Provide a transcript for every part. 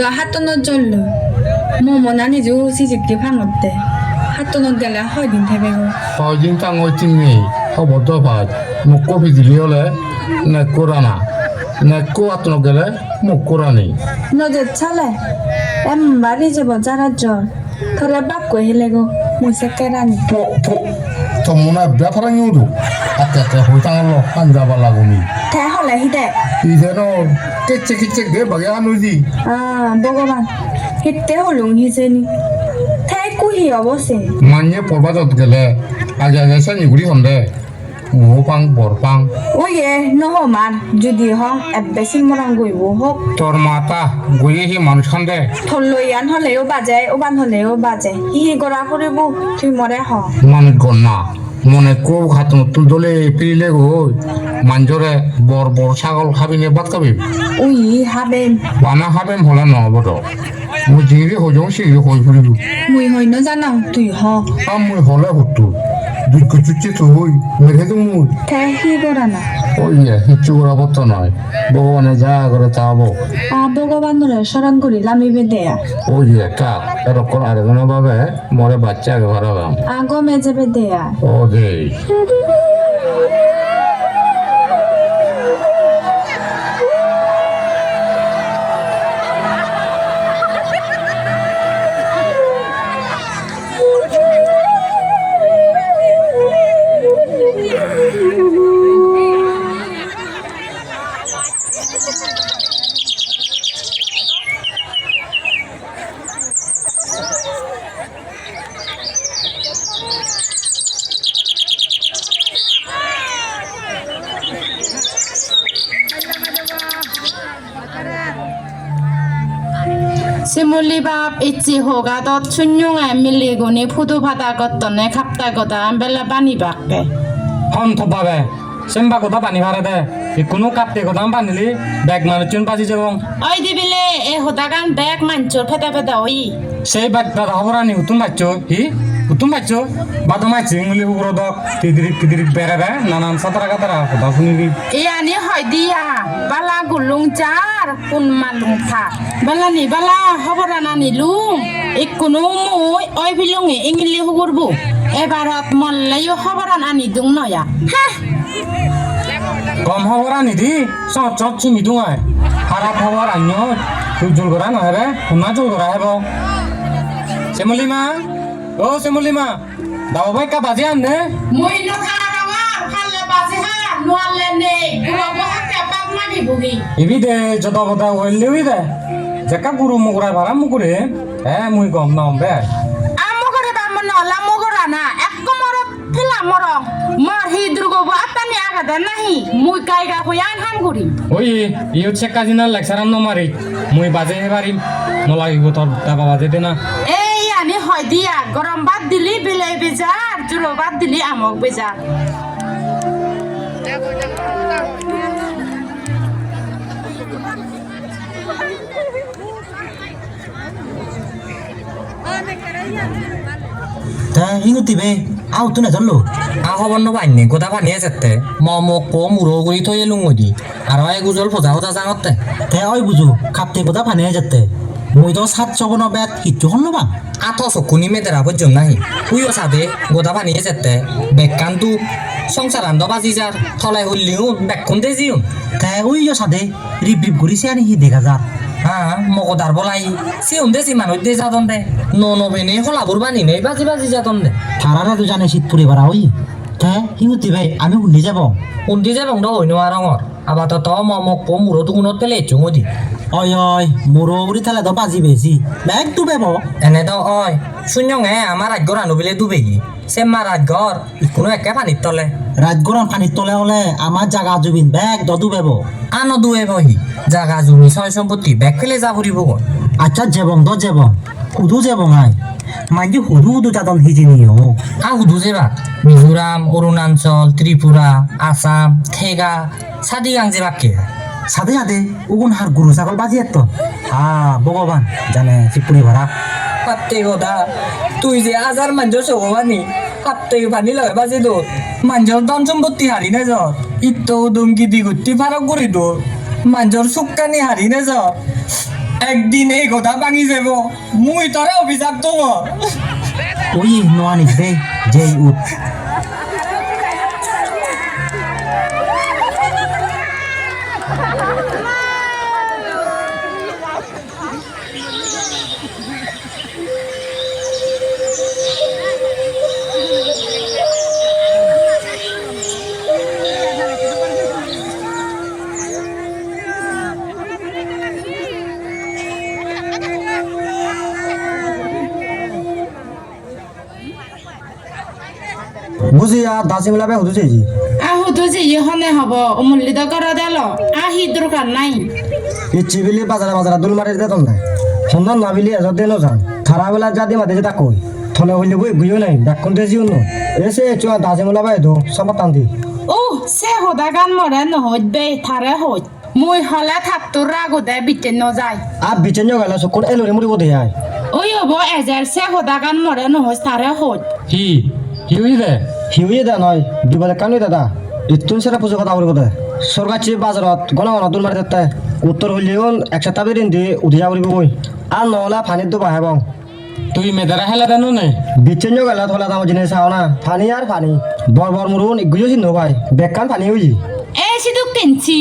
তুই দ হাত ন জল্ল মোমো নানি জু সিজিকি ভাঙতে হাত ন গেলে হয় দিন থাকবে গো কয়দিন টাঙর চিনি খবর তো পাই মোক কফি দিলি হলে নে কোরানা নে কো আতন গেলে মোক কোরানি নজর চালে এম বাড়ি যাব যারা জ্বর তোরা বাপ কই হেলে গো মুসে কেরানি ফ তমুনা ব্যাপারা নিউদু আতে আতে হই টাঙল পাঞ্জাবা লাগুনি। তাই হলে হিদে ইজেনো কেচে কেচে গে বাগে আনুজি আহ ভগবান হিতে হলুং হিসেনি তাই কুহি অবশ্যই মাnye পর্বাজত গেলে আগে আগে সানি গুড়ি হন্দে মুপাং বরপাং। ওয়ে নহমার যদি হং এবেসি মরং গইব হোক। তোর মাতা গুয়ে হি মানুষ খান্দে থলইয়ান হলেও বাজে ওবান হলেও বাজে। হিহি গড়া করিব তুই মরে হ। মানুষ গন্না মনে কো খাত নতুন দলে পিলে গো মাঞ্জরে বর বর ছাগল খাবিনে বাদ খাবি? ওই হাবেন বানা খাবেন হলে নহব তো। মুই জিরি হজং সিরি হই ফুরিব মুই হই ন জানাও তুই হ। আম মুই হলে হতো দুই কুচুচে তো ওই মেরে তো তাই হি গড়া না ওই হিচ্ছু করা তো নয় ভগবানে যা করে তাবো আ ভগবানরে স্মরণ করি লামি বেদেয়া ওই একটা এরকম আরেকজনের ভাবে মরে বাচ্চা আগে ভাড়ালাম আগো মেজেবে দেয়া ও দে হোগা তত শূন্যঙে মিলি গুনি ফুদু ফাটা নে খাপ্তা কথা বেলা পানি বাকে হন থপাবে সেম্বা কথা পানি ভাড়া দে। কোনো কাপতে কথা পানিলি ব্যাগ মানুষ চুন পাচি যাব। ওই দিবিলে এ হোদা গান ব্যাগ মাঞ্চর ফেতা ফেতা ওই সেই ব্যাগ দাদা হবরানি উতুম বাচ্চো হি? উপর দক তিদিরিক তিদিরিক বেড়ে বে নানান সাতরা কাতারা কথা শুনিবি। ইয়ানি হয় দিয়া বালা গুলুং চার কোন মালুং থা বালা নি বালা হবরা নানি লুং ইকুনো মুই ওই বিলুঙে ইংলি হুগুরবু এবারত মল্লাইও হবরান আনি দুং নয়া। হ্যাঁ কম হবরা নিদি সব চপ চিনি দুঙায় খারাপ খবর আন্য তুই জোর করা নয় রে শুনা জোর করা হেব শ্যামলি মা। ও শ্যামলি মা দাও ভাই কা বাজে আননে মুই নখারা রঙার ফালে বাজে হা নোয়ালে নেই গুলো হাতে পাপ মাগি বুগি ইবি দে যত বতা ওইলে উই দে জেকা গুরু মুকুরা ভাড়া মুকুরে এ মুই গম নাম বে আমগরে বা মন লা না। এক মর ফিলা মর মর হি দুর্গ আতানি আগাদা নাহি। মুই কাইগা হইয়ান হাম করি ওই ই হচ্ছে কাজিনা লেকচারাম নমারি মুই বাজে হেবারিম নলাগিব তোর দাবা বাজে দে না এই হয় দিয়া গরম ভাত দিলি বিলাই বেজার জুলো ভাত দিলি আমক বেজার। তা হিঙুতি বে আও তো না জানলো আ খবর নবা আইনি গোটা পানিয়ে যেতে। ম মোক কো মুরো গুড়ি এলুং ওদি আর ওই গুজল ফজা ফজা জাঙতে। তে ওই বুঝু খাপতে কথা ফানে যেতে। মই তো সাত চগন বেত কিচ্ছু হল না আথ চকুনি মেদেরা পর্যন্ত নাহি। তুইও সাদে গোটা পানিয়ে যেতে বেকান তু সংসার আন্দ বাজি যার থলাই হল্লিও বেকুন দে জিও। তে ওই যে সাদে রিপ রিপ ঘুরিছে আনি হি দেখা যা হ্যাঁ মগদার বলাই সিউন দে সি মানুষ দে যাতন দে। ন নবেনে হলাবুর বানি নেই, বাজি বাজি যাতন দে। তারারা তো জানে শীত পরে বাড়া ওই তে হিঙুতি ভাই আমি শুনি যাব। উন্দি যে বংদ হইনো আর রঙর আবার তো তো ম মোক কো মুরো তুকুনত পেলে চুঙ দি অয় অয় মোর উড়ি থালে তো বাজি বেশি ব্যাগ তো বেব এনে তো অয় শূন্য হে আমার রাজ্যর আনুবিলে ডুবেগি সে মা রাজ্যর ইকুনো একে পানির তলে রাজগরম পানির তলে হলে আমার জাগা জুবিন ব্যাগ দদু বেব আনো দুয়ে বহি জাগা জমি ছয় সম্পত্তি ব্যাগ ফেলে যা গন আচ্ছা জেবং দ জেবং হুদু জেবং আই মাঝে হুদু হুদু যাদন হিজি নিও আ হুদু যেবা মিজোরাম অরুণাচল ত্রিপুরা আসাম থেগা সাদি গাং যে বাক্যে সাথে সাথে উগুন হার গুরু ছাগল বাজি এত। হা ভগবান জানে চিপুরি ভরা। হাতে গোদা তুই যে আজার মাঞ্জ সগমানি হাতে পানি লয় বাজে দো। মাঞ্জর ধন সম্পত্তি হারি না যর ইত্তো দুমকি দি গুত্তি ফারক করি দো। মাঞ্জর সুক্কানি হারি না যর একদিন এই কথা ভাঙি যাব মুই তরে অভিশাপ দেবো ওই নোয়া নিস দে যেই উঠ। বুঝি আর দাসি মিলাবে চেয়েছি আহু তো যে ইহনে হব। অমূল্যিত করা দেল। আহি দরকার নাই। ইচ্ছি বিলি বাজারে বাজারে দুল মারি দে তোমরা সুন্দর না বিলি এজত দেনো যান খারা বেলা যা দি মাতে যেটা কই থলে হইলে বই বুঝিও নাই ডাক্কন দিয়ে জিও নো। এসে চুয়া দাসি মিলাবে তো সব টান্দি ও সে হোদা গান মরে নহত বে থারে হত মুই হলে থাকতো রাগো দে বিতে ন যায়। আর বিচেন গেল চকুর এলোরে মুড়ি বোধ হয় ওই হব এজের সে হোদা গান মরে নহত থারে হত কি? কি হইছে হিউয়ে দা নয় দুবেলা কানুই দাদা ইতুন সেরা পুজো কথা বলব দে। সরকার চেয়ে বাজারত গণ গণ দুল মারি দিতে উত্তর হইলেও এক সপ্তাহ দিন দিয়ে উঠে যাব বই আর নহলে ফানির তো বাহে বং তুই মেদারা হেলা দেন নে? বিচেন গেল থলা দাম জিনিস চাও না ফানি আর ফানি। বর বর মুরুন ইগুলো চিন ভাই বেকান ফানি হইছি এ সিধু কিনছি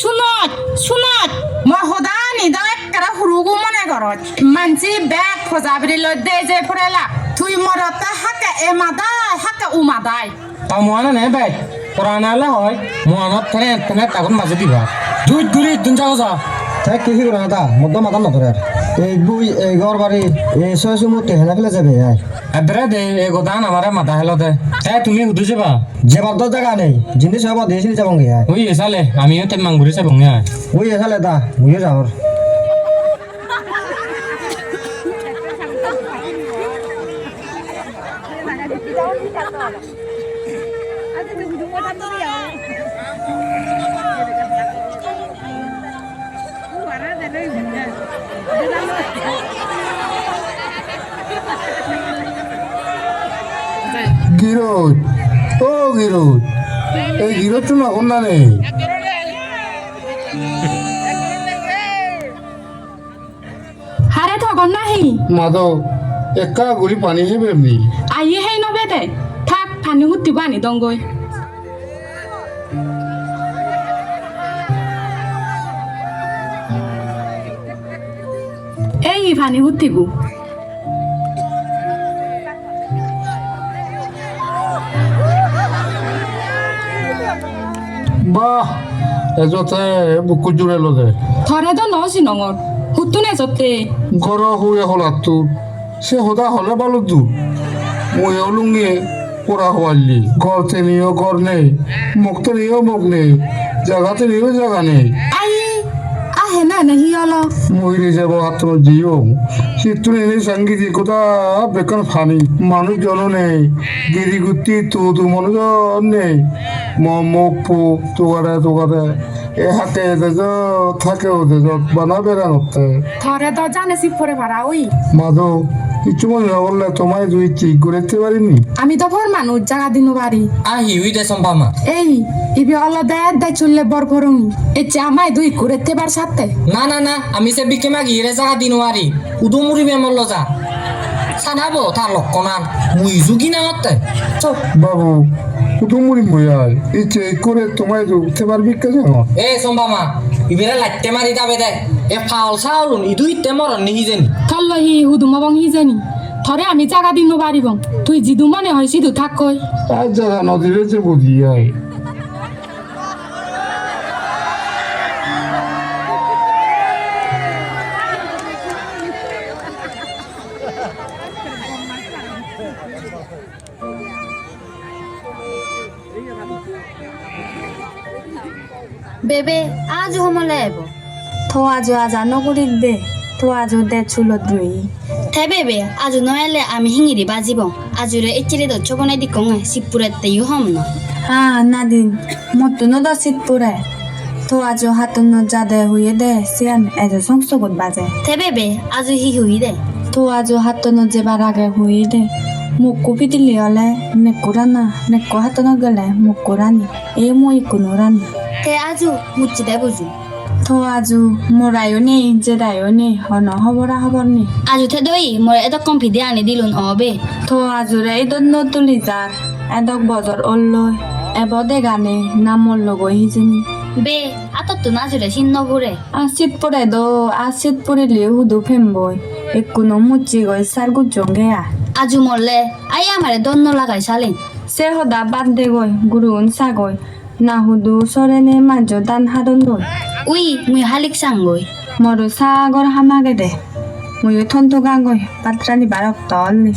শুনত শুনত। মই সদা নিদা একেৰা সৰুগো মনে ঘৰত। মানচি বেগ খোজাবৰি লৈ দে যে ফুৰেলা। থুই মৰতে হাকে এ মাদাই হাকে উ মাদাই তা মোয়ানা নে বে পুরানা হলে হয় মোয়ানত থেনে থেনে তাগুন মাঝে দিবা। জুইত গুলি দুন যাও যা। তাই কি করে না মধ্য মাথা নধরে এই বই এই ঘর বাড়ি এই ছয় সুমুর টেহেনা ফেলে যাবে এদরে দে এ গোদান আমারে মাথা হেলো দে। এ তুমি উঠে যাবা। বাদ জায়গা নেই। জিনিস হব দিয়েছিল যাব গে আয় ওই এসালে আমিও তে মাঙ্গুরি সে বঙ্গে ওই এখানে দা মুইও যাওয়ার গিরোজ ও গিরোজ এই গিরোজ তো না না নেই। হাৰে থগন নাহি মাধব একা গুলি পানি হিসেবে এমনি। আহি সেই নবে দে পানী সুতিব আনি দংগৈ এই পানী সুতিব বাহ এজতে বুকু জুড়ে লগে থৰে তো নচি নঙৰ সুতো নেজতে ঘর হুয়ে হলাত সে হোদা হলে ভালো তু মুয়েও লুঙ্গিয়ে পোড়া হওয়ালি। ঘর তেনিও ঘর নেই মুখ তেনিও মুখ নেই জায়গা তেনিও জায়গা নেই। আহে না নাহি অল মহিরে যাব আত্ম জিও শীতু নেই সংগীত কোথা বেকার ফানি। মানুষ জন নেই গিরি গুতি তু তু মনোজন নেই। ম মুখ পু তোগারে তোগারে এ হাতে দেজ থাকে ও দেজ বানা বেড়ানোতে। থৰে তো জানে চিফরে ভাড়া ওই। মাধব কিছু মনে না বললে তোমায় দুই ঠিক করে দিতে পারিনি। আমি তো ভর মানুষ জাগা দিন পারি। আহি উই দে সম্পামা এই ইবি অল্লা দে দে চললে বর ভরুনি। এচে আমায় দুই করে পার সাথে। না না না আমি সে বিকে মাগি রে জাগা দিনওয়ারি উদু মুড়ি মল্ল যা। সানাবো তার লক্ষণান মুই জুগি না হতে। বাবু কুটুমুড়ি বইয়ায় এই চেক করে তোমায় উঠতে পারবি কে জানো? এ সম্পামা ইবেরে লাইতে মারি যাবে দে। এ ফাউল সাউলুন ই দুই মরণ নিহি জানি থল্ল হি হুদুমা বং হি জানি থরে আমি জাগা দিন পারিব তুই জিদু মনে হয় সিধু থাক কই। আর জাগা নদীরে যে বুঝিয়ায় আজ সমলে আহিব থো আজো নগরিক দে থো আজো দে চুলত রই থে বেবে আজ নহলে আমি শিঙিৰি বাজিব। দচ্ছ বনাই দি কওঁ চিপুৰে তেয়ো হম ন। হা নাদিন মতো নদ শীত পুরে থো আজো হাতন যা দে হুয়ে দে সিয়ান এজো সংসগত বাজে। থে বেবে আজ সি হুই দে। তো আজো হাতন যেবার আগে হুয়ে দে মোক কপি দিলি হলে নেকো নেকো হাতন গেলে মোক রানি এ মই কোনো রানি থে আজো মুচি দে বুজু। থো আজু মোরাইও নেই জেদাইও নেই হন হবরা হবর নেই। আজুতে দই মোর এত কম ভিদে আনি দিলুন অবে। থো আজুরে ইদত নতুলি যার এদক বদর অল্লই এবদে গানে নামল লগই হিজিনি বে আতত তো নাজুরে চিহ্ন ঘুরে আসিত পরে দো আসিত পরিলে হুদু ফেমবই একুনো মুচি গই সারগু জঙ্গে আ আজু মরলে আই আমারে দন্ন লাগাই চালেন। সে হদা বাদ দে গই গুরুন সাগই না হুদু সরেনে মাঝো দান দই উই মুই হালিক চাংগই মরু সাগর হামাগে দে মুয়ো থন্ত গাঙ্গই পাত্রানি বারক তলনি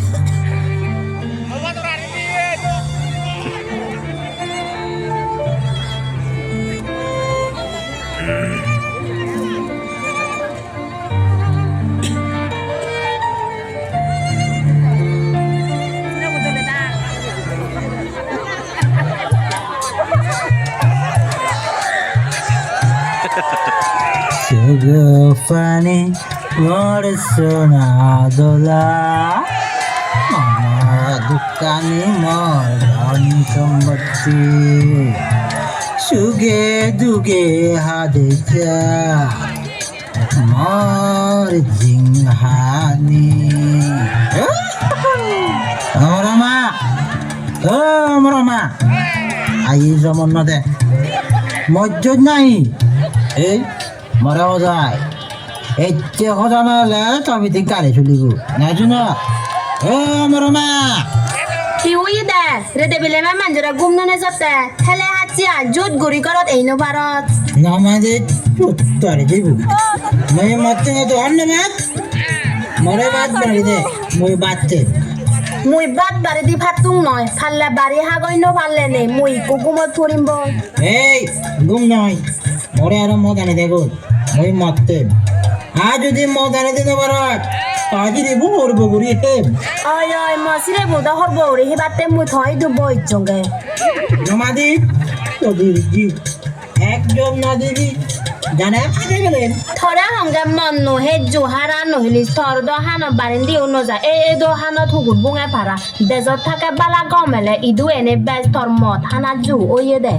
সুগফানি মোর সোনা দোলা আমার দোকানি মোর ধন সম্পত্তি সুগে দুগে হাদে যা মোর জিংহানি আমার মা ও আমার মা আই জমন দে মজ্জত নাই এই মরাও যায়। এতে কথা না হলে তবে ঠিক গাড়ি চলিব না ও আমার মা! কি উই দে? রেদে বিলে মা মাঞ্জরা গুম ননে যাতে। হেলে হাচি আজুত গুড়ি করত এই নো ভারত নমাদে চুত্তরে দিব। মই মতে তো অন্য মাত মরে বাদ বাড়ি দে মই বাদতে মুই বাদ বাড়ি দি ফাতুং নয় ফাল্লে বাড়ি হাগই নো পারলে নে? মুই কুকুমত ফুরিম বই এই ঘুম নয় মরে আরও মদ আনি দেখো মই মরতে আর যদি মদ আনি দিতে পারো আজি দিব ওর বগুড়ি হেম ওই ওই মসিরে বুদা হর বউরি হে বাতে মু থই দু বই জঙ্গে নমাদি তোদের জি একজন না দিবি জানে? আগে গেলেন থরা হংগে মন নো হে জোহারা নহিলি থর দ হান বারিন দি উনো যা এ এ দ হান থুগুর বুঙে পারা দেজত থাকে বালা গমেলে ইদু এনে বেজ থর মত হানা জু ওয়ে দে।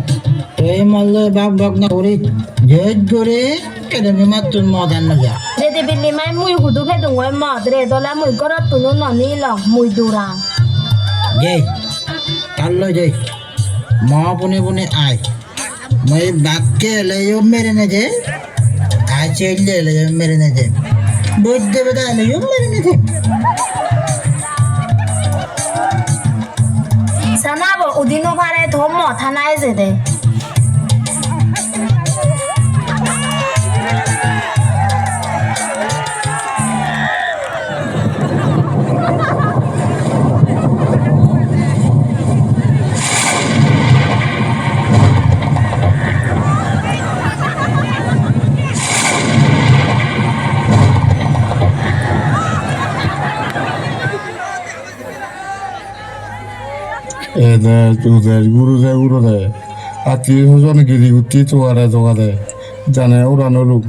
এই মারলে বাপ বাপ না করি যে করে কেদমি মাত্র মদান না যা রেদে বিল্লি মাই মুই হুদু ফেদুং ওই মদ। রে দলা মুই গরত তুনু ননি ল মুই দুরা মা আয় মই বাক্যে এলে মেরে নে যে আয় চেলে এলে মেরে নে যে বুঝ দেবে তা এলে মেরে নে যে সানাবো উদিনো ভারে ধম থানায় হানায় যে দে এদে গুরু দে গুরু দে আত্মীয় স্বজন গিরি গুটি তোয়ারে তোকা দে জানে উড়ানো লোক,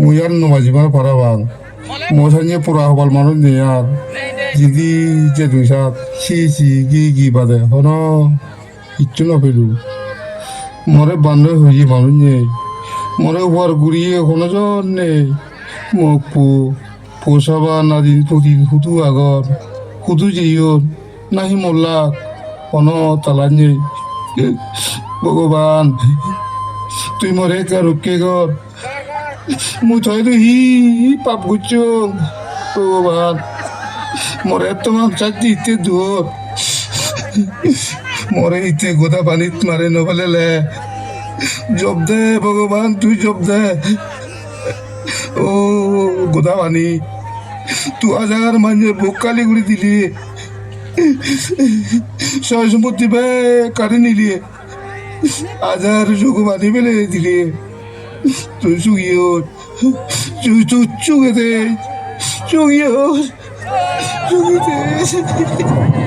মুই আর নমাজিবার পারাবাং মোসাইয়ে পুরা হবাল মানুষ নেই আর যদি যে দুই সাত সি সি গি গি বাদে। হন কিচ্ছু না পেলু মরে বান্ধব হয়ে মানুষ নেই মরে উপর ঘুরিয়ে কোনো জন নেই মোক পু পোষাবা না দিন প্রতিদিন হুতু আগর হুতু যেইয়ন নাহি মোল্লাক। নেই ভগবান, তুই মরে কর মুই থই তো হি পাপ গুচ্ছ ভগবান, মরে তোমার চাচ্ছি ইতে দূর মরে ইতে গোদা পানিত মারে নবলে জব দে ভগবান, তুই জব দে। ও গোদা পানি তু হাজার মানে বুক কালি করে দিলি। সম্পত্তি বে কারে নিলিয়ে। আজার চুকু বাঁধি ফেলে দিলি। তুই সুগিয়ে ওর তুই তুই চুগে দে চুগিও চুগিতে। বানাবে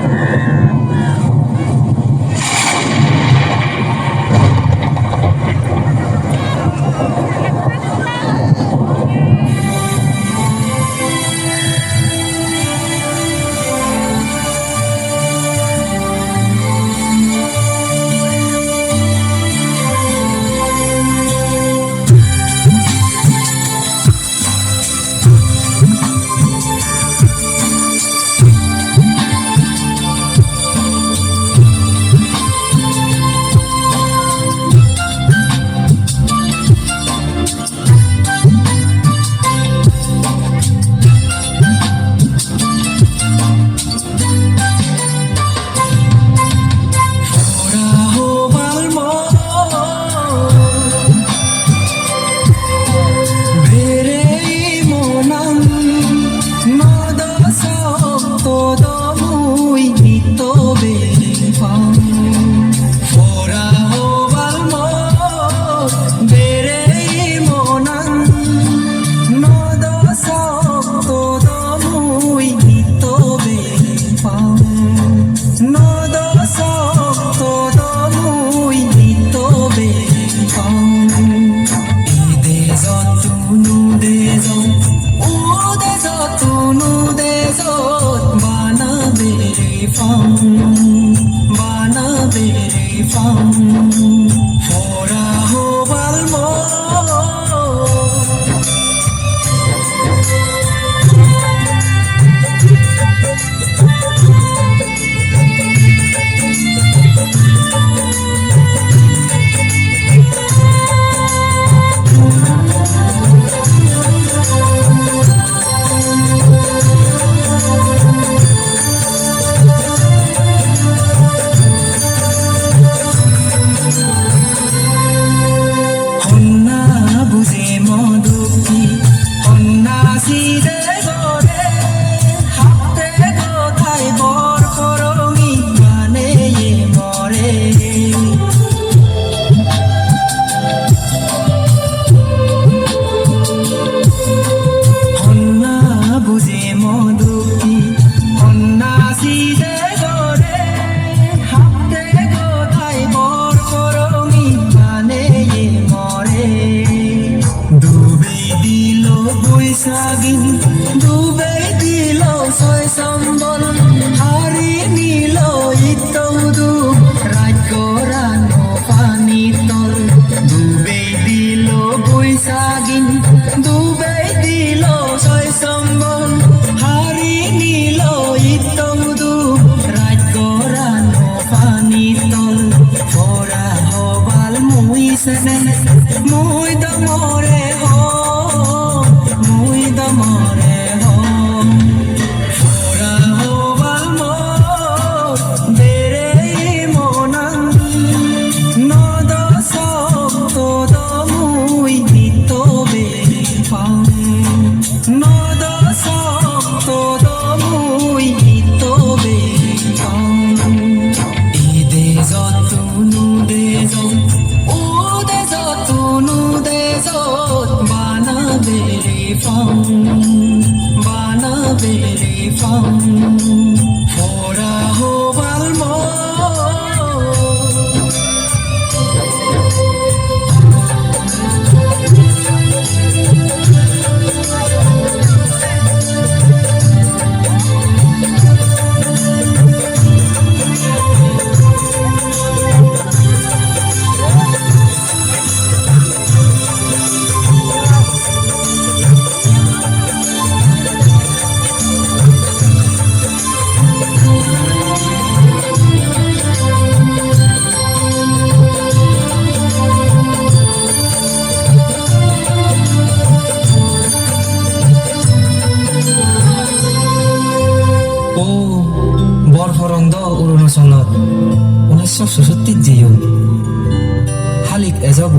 ሊቀ ዘቡ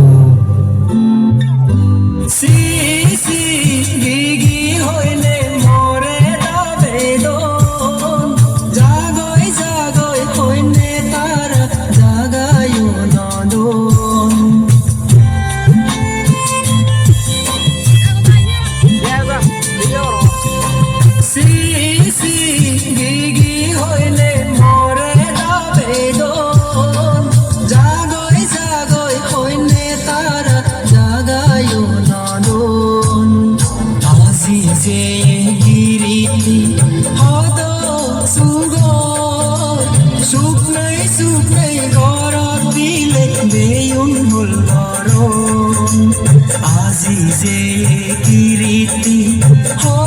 আজি যে কিরিতি হদ